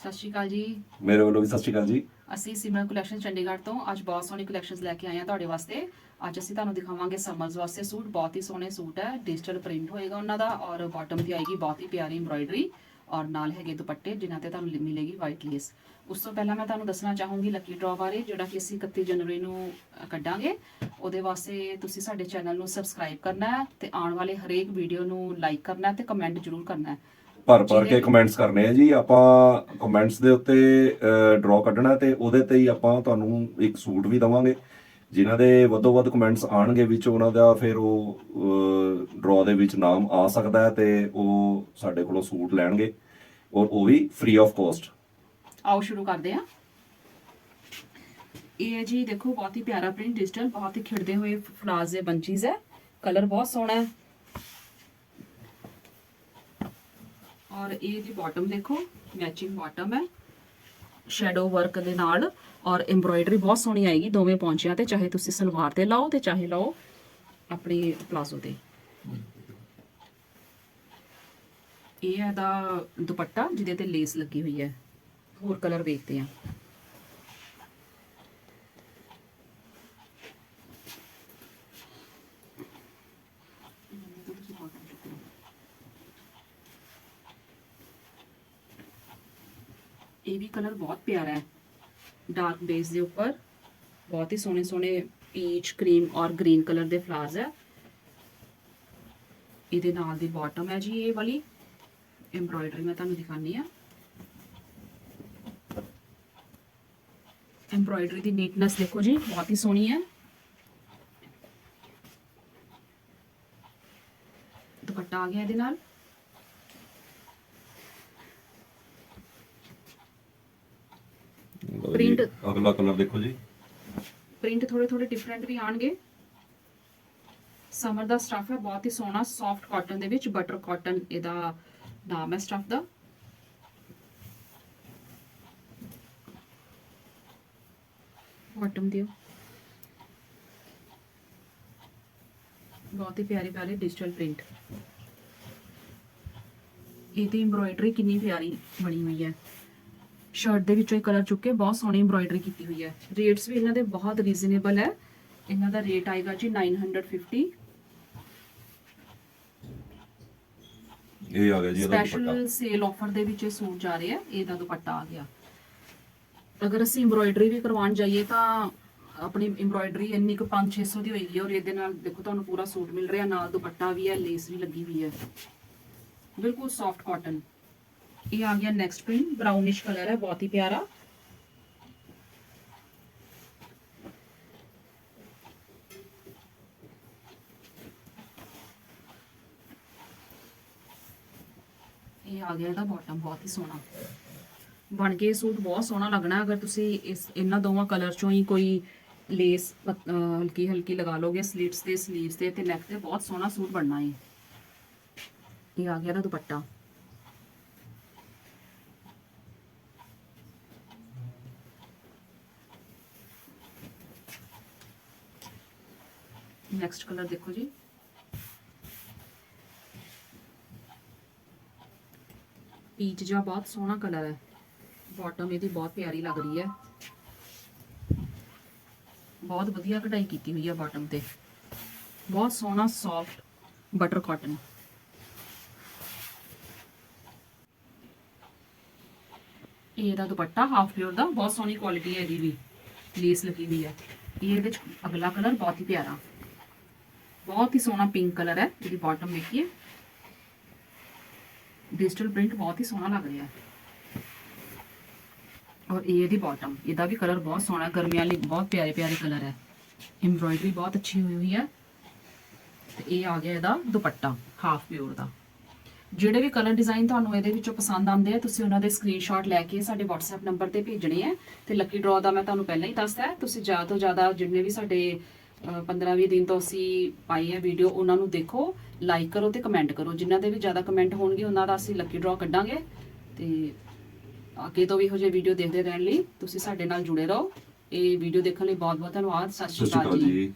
ਸਤਿ ਸ਼੍ਰੀ ਅਕਾਲ ਜੀ। ਮੇਰੇ ਵੱਲੋਂ ਵੀ ਸਤਿ ਸ਼੍ਰੀ ਅਕਾਲ ਜੀ। ਅਸੀਂ ਸਿਮਰਨ ਕਲੈਕਸ਼ਨ ਚੰਡੀਗੜ੍ਹ ਤੋਂ ਅੱਜ ਬਹੁਤ ਸੋਹਣੀ ਕਲੈਕਸ਼ਨਸ ਲੈ ਕੇ ਆਏ ਹਾਂ ਤੁਹਾਡੇ ਵਾਸਤੇ। ਅੱਜ ਅਸੀਂ ਤੁਹਾਨੂੰ ਦਿਖਾਵਾਂਗੇ ਸਮਰਸ ਵਾਸਤੇ ਸੂਟ। ਬਹੁਤ ਹੀ ਸੋਹਣੇ ਸੂਟ ਹੈ। ਡਿਜੀਟਲ ਪ੍ਰਿੰਟ ਹੋਏਗਾ ਉਹਨਾਂ ਦਾ ਔਰ ਬਾਟਮ ਤੇ ਆਏਗੀ ਬਹੁਤ ਹੀ ਪਿਆਰੀ ਐਮਬ੍ਰਾਇਡਰੀ ਔਰ ਨਾਲ ਹੈਗੇ ਦੁਪੱਟੇ ਜਿਨ੍ਹਾਂ ਤੇ ਤੁਹਾਨੂੰ ਮਿਲੇਗੀ ਵਾਈਟ ਲੇਸ ਉਸ ਤੋਂ ਪਹਿਲਾਂ ਮੈਂ ਤੁਹਾਨੂੰ ਦੱਸਣਾ ਚਾਹੂੰਗੀ ਲੱਕੀ ਡਰਾ ਬਾਰੇ ਜਿਹੜਾ ਕਿ ਅਸੀਂ 31 ਜਨਵਰੀ ਨੂੰ ਕੱਢਾਂਗੇ। ਉਹਦੇ ਵਾਸਤੇ ਤੁਸੀਂ ਸਾਡੇ ਚੈਨਲ ਨੂੰ ਸਬਸਕ੍ਰਾਈਬ ਕਰਨਾ ਹੈ ਤੇ ਆਉਣ ਵਾਲੇ ਹਰੇਕ ਵੀਡੀਓ ਨੂੰ ਲਾਈਕ ਕਰਨਾ ਹੈ ਤੇ ਕਮੈਂਟ ਜ਼ਰੂਰ ਕਰਨਾ ਹੈ। ਭਰ ਭਰ ਕੇ ਕਮੈਂਟਸ ਕਰਨੇ ਆ ਜੀ। ਆਪਾਂ ਕਮੈਂਟਸ ਦੇ ਉੱਤੇ ਡਰਾਅ ਕੱਢਣਾ ਤੇ ਉਹਦੇ ਤੇ ਹੀ ਆਪਾਂ ਤੁਹਾਨੂੰ ਇੱਕ ਸੂਟ ਵੀ ਦਵਾਂਗੇ। ਜਿਨ੍ਹਾਂ ਦੇ ਵੱਧੋ ਵੱਧ ਕਮੈਂਟਸ ਆਣਗੇ ਵਿੱਚ ਉਹਨਾਂ ਦਾ ਫਿਰ ਉਹ ਡਰਾਅ ਦੇ ਵਿੱਚ ਨਾਮ ਆ ਸਕਦਾ ਹੈ ਤੇ ਉਹ ਸਾਡੇ ਕੋਲੋਂ ਸੂਟ ਲੈਣਗੇ। ਔਰ ਉਹ ਵੀ ਫ੍ਰੀ ਆਫ ਕਾਸਟ ਆਓ ਸ਼ੁਰੂ ਕਰਦੇ ਹਾਂ। ਇਹ ਹੈ ਜੀ ਦੇਖੋ ਬਹੁਤ ਹੀ ਪਿਆਰਾ ਪ੍ਰਿੰਟ ਡਿਜੀਟਲ ਬਹੁਤ ਹੀ ਖਿੜਦੇ ਹੋਏ ਫਲਾਜ਼ ਦੇ ਬੰਚੀਜ਼ ਹੈ। ਕਲਰ ਬਹੁਤ ਸੋਹਣਾ ਹੈ। ਔਰ ਇਹ ਦੀ ਬਾਟਮ ਦੇਖੋ ਮੈਚਿੰਗ ਬਾਟਮ ਹੈ। ਸ਼ੈਡੋ ਵਰਕ ਦੇ ਨਾਲ ਔਰ ਐਮਬ੍ਰੋਇਡਰੀ ਬਹੁਤ ਸੋਹਣੀ ਆਏਗੀ ਦੋਵੇਂ ਪੌਂਚਿਆਂ ਤੇ, ਚਾਹੇ ਤੁਸੀਂ ਸਲਵਾਰ ਤੇ ਲਾਓ ਤੇ ਚਾਹੇ ਲਾਓ ਆਪਣੇ ਪਲਾਜ਼ੋ ਤੇ। ਇਹ ਹੈ ਦਾ ਦੁਪੱਟਾ ਜਿਹਦੇ ਤੇ ਲੇਸ ਲੱਗੀ ਹੋਈ ਹੈ। ਹੋਰ ਕਲਰ ਵੇਖਦੇ ਹਾਂ। ਇਹ ਵੀ ਕਲਰ ਬਹੁਤ ਪਿਆਰਾ ਹੈ। ਡਾਰਕ ਬੇਸ ਦੇ ਉੱਪਰ ਬਹੁਤ ਹੀ ਸੋਹਣੇ ਸੋਹਣੇ ਪੀਚ ਕਰੀਮ ਔਰ ਗ੍ਰੀਨ ਕਲਰ ਦੇ ਫਲਾਵਰਸ ਹੈ। ਇਹਦੇ ਨਾਲ ਦੀ ਬਾਟਮ ਹੈ ਜੀ ਇਹ ਵਾਲੀ। ਐਮਬ੍ਰੋਇਡਰੀ ਮੈਂ ਤੁਹਾਨੂੰ ਦਿਖਾਨੀ ਆ ਐਮਬ੍ਰੋਇਡਰੀ ਦੀ ਨੀਟਨੈਸ ਦੇਖੋ ਜੀ, ਬਹੁਤ ਹੀ ਸੋਹਣੀ ਹੈ। ਦੁਪੱਟਾ ਆ ਗਿਆ ਇਹਦੇ ਨਾਲ। Print- ਅਗਲਾ ਕਲਰ ਦੇਖੋ ਜੀ। ਪ੍ਰਿੰਟ ਥੋੜੇ ਥੋੜੇ ਡਿਫਰੈਂਟ ਵੀ ਆਣਗੇ ਸਮਰ ਦਾ ਸਟਫ ਹੈ ਬਹੁਤ ਹੀ ਸੋਹਣਾ ਸੌਫਟ ਕਾਟਨ ਦੇ ਵਿੱਚ ਬਟਰ ਕਾਟਨ ਇਹਦਾ ਨਾਮ ਹੈ ਸਟਫ ਦਾ। ਬਾਟਮ ਦਿਓ। ਬਹੁਤ ਹੀ ਪਿਆਰੀ ਪਿਆਰੀ ਡਿਜੀਟਲ ਪ੍ਰਿੰਟ ਇਹਦੀ ਐਮਬ੍ਰੋਇਡਰੀ ਕਿੰਨੀ ਪਿਆਰੀ ਬਣੀ ਹੋਈ ਹੈ। ਸ਼ਰਟ ਦੇ ਵਿੱਚੋਂ ਹੀ ਕਲਰ ਚੁੱਕ ਕੇ ਬਹੁਤ ਸੋਹਣੀ ਐਮਬ੍ਰੋਇਡਰੀ ਕੀਤੀ ਹੋਈ ਹੈ। ਰੇਟਸ ਵੀ ਇਹਨਾਂ ਦੇ ਬਹੁਤ ਰੀਜ਼ਨੇਬਲ ਹੈ। ਇਹਨਾਂ ਦਾ ਰੇਟ ਆਏਗਾ ਜੀ 950 ਇਹ ਆ ਗਿਆ ਜੀ ਇਹਦਾ ਸਪੈਸ਼ਲ ਸੇਲ ਆਫਰ ਦੇ ਵਿੱਚ ਇਹ ਸੂਟ ਜਾ ਰਿਹਾ ਹੈ। ਇਹਦਾ ਦੁਪੱਟਾ ਆ ਗਿਆ। ਅਗਰ ਅਸੀਂ ਐਮਬ੍ਰੋਇਡਰੀ ਵੀ ਕਰਵਾਉਣ ਜਾਈਏ ਤਾਂ ਆਪਣੀ ਐਮਬ੍ਰੋਇਡਰੀ ਇੰਨੀ ਕੁ 5-600 ਦੀ ਹੋਏਗੀ ਔਰ ਇਹਦੇ ਨਾਲ ਦੇਖੋ ਤੁਹਾਨੂੰ ਪੂਰਾ ਸੂਟ ਮਿਲ ਰਿਹਾ। ਨਾਲ ਦੁਪੱਟਾ ਵੀ ਹੈ ਲੇਸ ਵੀ ਲੱਗੀ ਹੋਈ ਹੈ। ਬਿਲਕੁਲ ਸੌਫਟ ਕਾਟਨ ਇਹ ਆ ਗਿਆ ਨੈਕਸਟ ਪ੍ਰਿੰਟ ਬ੍ਰਾਊਨਿਸ਼ ਕਲਰ ਹੈ ਬਹੁਤ ਹੀ ਪਿਆਰਾ ਇਹ ਆ ਗਿਆ ਇਹਦਾ ਬਾਟਮ ਬਹੁਤ ਹੀ ਸੋਹਣਾ ਬਣ ਕੇ ਇਹ ਸੂਟ ਬਹੁਤ ਸੋਹਣਾ ਲੱਗਣਾ ਅਗਰ ਤੁਸੀਂ ਇਸ ਇਹਨਾਂ ਦੋਵਾਂ ਕਲਰ ਚੋਂ ਹੀ ਕੋਈ ਲੇਸ ਹਲਕੀ ਹਲਕੀ ਲਗਾ ਲੋਗੇ ਸਲੀਟਸ ਤੇ ਸਲੀਵਸ ਤੇ ਤੇ ਨੈਕ ਤੇ ਬਹੁਤ ਸੋਹਣਾ ਸੂਟ ਬਣਨਾ ਹੈ ਇਹ ਆ ਗਿਆ ਇਹਦਾ ਦੁਪੱਟਾ ਨੈਕਸਟ ਕਲਰ ਦੇਖੋ ਜੀ ਪੀਚ ਜਿਹਾ ਬਹੁਤ ਸੋਹਣਾ ਕਲਰ ਹੈ ਬਾਟਮ ਇਹਦੀ ਬਹੁਤ ਪਿਆਰੀ ਲੱਗ ਰਹੀ ਹੈ ਬਹੁਤ ਵਧੀਆ ਕਢਾਈ ਕੀਤੀ ਹੋਈ ਹੈ ਬਾਟਮ ਤੇ ਬਹੁਤ ਸੋਹਣਾ ਸੌਫਟ ਬਟਰ ਕਾਟਨ ਇਹ ਇਹਦਾ ਦੁਪੱਟਾ ਹਾਫ ਪਿਓਰ ਦਾ ਬਹੁਤ ਸੋਹਣੀ ਕੁਆਲਿਟੀ ਹੈ ਇਹਦੀ ਵੀ ਲੇਸ ਲੱਗੀ ਹੋਈ ਹੈ ਇਹ ਇਹਦੇ ਚ ਅਗਲਾ ਕਲਰ ਬਹੁਤ ਹੀ ਪਿਆਰਾ ਬਹੁਤ ਹੀ ਸੋਹਣਾ ਪਿੰਕ ਕਲਰ ਹੈ ਇਹਦੀ ਬਾਟਮ ਦੇਖੀਏ ਡਿਜੀਟਲ ਪ੍ਰਿੰਟ ਬਹੁਤ ਹੀ ਸੋਹਣਾ ਲੱਗ ਰਿਹਾ ਔਰ ਇਹ ਇਹਦੀ ਬਾਟਮ ਇਹਦਾ ਵੀ ਕਲਰ ਬਹੁਤ ਸੋਹਣਾ ਗਰਮੀਆਂ ਲਈ ਬਹੁਤ ਪਿਆਰੇ ਪਿਆਰੇ ਕਲਰ ਹੈ। ਐਮਬ੍ਰੋਇਡਰੀ ਬਹੁਤ ਅੱਛੀ ਹੋਈ ਹੋਈ ਹੈ। ਤੇ ਇਹ ਆ ਗਿਆ ਇਹਦਾ ਦੁਪੱਟਾ ਹਾਫ ਪਿਓਰ ਦਾ। ਜਿਹੜੇ ਵੀ ਕਲਰ ਡਿਜ਼ਾਈਨ ਤੁਹਾਨੂੰ ਇਹਦੇ ਵਿੱਚੋਂ ਪਸੰਦ ਆਉਂਦੇ ਆ, ਤੁਸੀਂ ਉਹਨਾਂ ਦੇ ਸਕਰੀਨਸ਼ਾਟ ਲੈ ਕੇ ਸਾਡੇ WhatsApp ਨੰਬਰ ਤੇ ਭੇਜਣੇ ਆ। ਤੇ ਲੱਕੀ ਡਰਾ ਦਾ ਮੈਂ ਤੁਹਾਨੂੰ ਪਹਿਲਾਂ ਹੀ ਦੱਸਦਾ ਤੁਸੀਂ ਜ਼ਿਆਦਾ ਤੋਂ ਜ਼ਿਆਦਾ ਜਿੰਨੇ ਵੀ ਸਾਡੇ 15-20 ਦਿਨ ਤੋਂ ਅਸੀਂ ਪਾਈ ਹੈ ਵੀਡੀਓ ਉਹਨਾਂ ਨੂੰ ਦੇਖੋ ਲਾਈਕ ਕਰੋ ਤੇ ਕਮੈਂਟ ਕਰੋ। ਜਿਨ੍ਹਾਂ ਦੇ ਵੀ ਜ਼ਿਆਦਾ ਕਮੈਂਟ ਹੋਣਗੇ ਉਹਨਾਂ ਦਾ ਅਸੀਂ ਲੱਕੀ ਡਰਾ ਕੱਢਾਂਗੇ। ਤੇ ਅੱਗੇ ਤੋਂ ਵੀ ਇਹੋ ਜਿਹੇ ਵੀਡੀਓ ਦੇਖਦੇ ਰਹਿਣ ਲਈ ਤੁਸੀਂ ਸਾਡੇ ਨਾਲ ਜੁੜੇ ਰਹੋ। ਇਹ ਵੀਡੀਓ ਦੇਖਣ ਲਈ ਬਹੁਤ ਬਹੁਤ ਧੰਨਵਾਦ। ਸਤਿ ਸ਼੍ਰੀ ਅਕਾਲ ਜੀ।